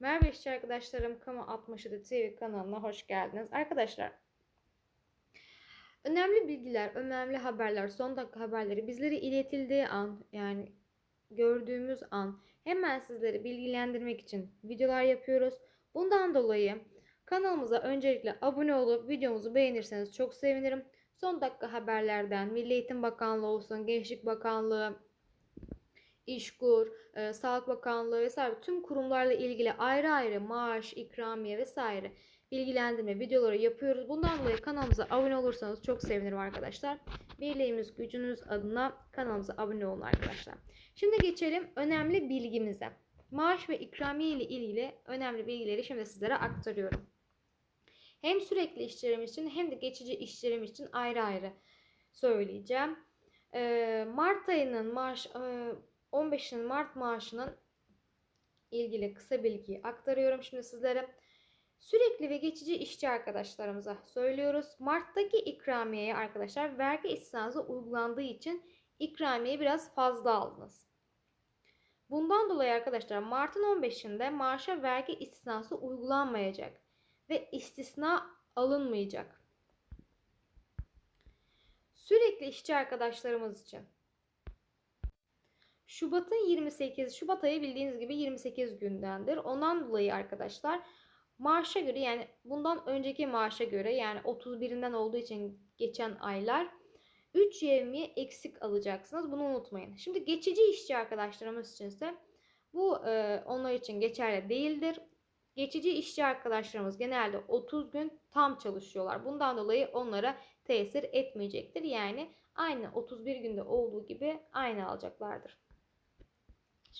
Merhaba işçi arkadaşlarım, Kamu 67 TV kanalına hoş geldiniz. Arkadaşlar, önemli bilgiler, önemli haberler, son dakika haberleri bizlere iletildiği an, yani gördüğümüz an hemen sizleri bilgilendirmek için videolar yapıyoruz. Bundan dolayı kanalımıza öncelikle abone olup videomuzu beğenirseniz çok sevinirim. Son dakika haberlerden, Milli Eğitim Bakanlığı olsun, Gençlik Bakanlığı, İşkur, e, Sağlık Bakanlığı vesaire tüm kurumlarla ilgili ayrı ayrı maaş, ikramiye vesaire bilgilendirme videoları yapıyoruz. Bundan dolayı kanalımıza abone olursanız çok sevinirim arkadaşlar. Birliğimiz gücünüz adına kanalımıza abone olun arkadaşlar. Şimdi geçelim önemli bilgimize. Maaş ve ikramiye ile ilgili önemli bilgileri şimdi sizlere aktarıyorum. Hem sürekli işçilerimiz için hem de geçici işçilerimiz için ayrı ayrı söyleyeceğim. E, Mart ayının maaş e, 15'in Mart maaşının ilgili kısa bilgiyi aktarıyorum şimdi sizlere. Sürekli ve geçici işçi arkadaşlarımıza söylüyoruz. Mart'taki ikramiyeye arkadaşlar vergi istisnası uygulandığı için ikramiye biraz fazla aldınız. Bundan dolayı arkadaşlar Mart'ın 15'inde maaşa vergi istisnası uygulanmayacak ve istisna alınmayacak. Sürekli işçi arkadaşlarımız için Şubat'ın 28 Şubat ayı bildiğiniz gibi 28 gündendir. Ondan dolayı arkadaşlar maaşa göre yani bundan önceki maaşa göre yani 31'inden olduğu için geçen aylar 3 yevmiye eksik alacaksınız. Bunu unutmayın. Şimdi geçici işçi arkadaşlarımız için ise bu e, onlar için geçerli değildir. Geçici işçi arkadaşlarımız genelde 30 gün tam çalışıyorlar. Bundan dolayı onlara tesir etmeyecektir. Yani aynı 31 günde olduğu gibi aynı alacaklardır.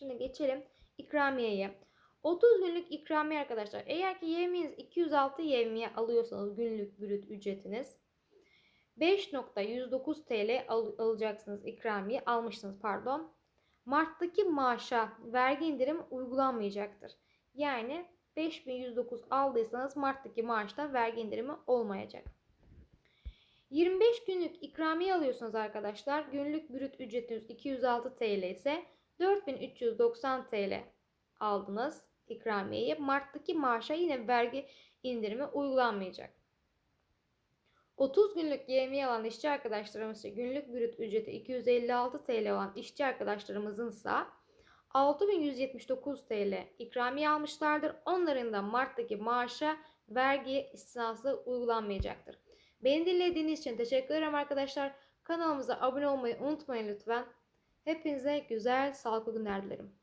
Şimdi geçelim ikramiyeye. 30 günlük ikramiye arkadaşlar. Eğer ki yevmiyeniz 206 yevmiye alıyorsanız günlük brüt ücretiniz 5.109 TL al- alacaksınız ikramiye almışsınız pardon. Mart'taki maaşa vergi indirimi uygulanmayacaktır. Yani 5109 aldıysanız Mart'taki maaşta vergi indirimi olmayacak. 25 günlük ikramiye alıyorsunuz arkadaşlar. Günlük brüt ücretiniz 206 TL ise 4390 TL aldınız ikramiyeyi. Mart'taki maaşa yine vergi indirimi uygulanmayacak. 30 günlük yemeği alan işçi arkadaşlarımız için günlük brüt ücreti 256 TL olan işçi arkadaşlarımızın ise 6179 TL ikramiye almışlardır. Onların da Mart'taki maaşa vergi istisnası uygulanmayacaktır. Beni dinlediğiniz için teşekkür ederim arkadaşlar. Kanalımıza abone olmayı unutmayın lütfen. Hepinize güzel, sağlıklı günler dilerim.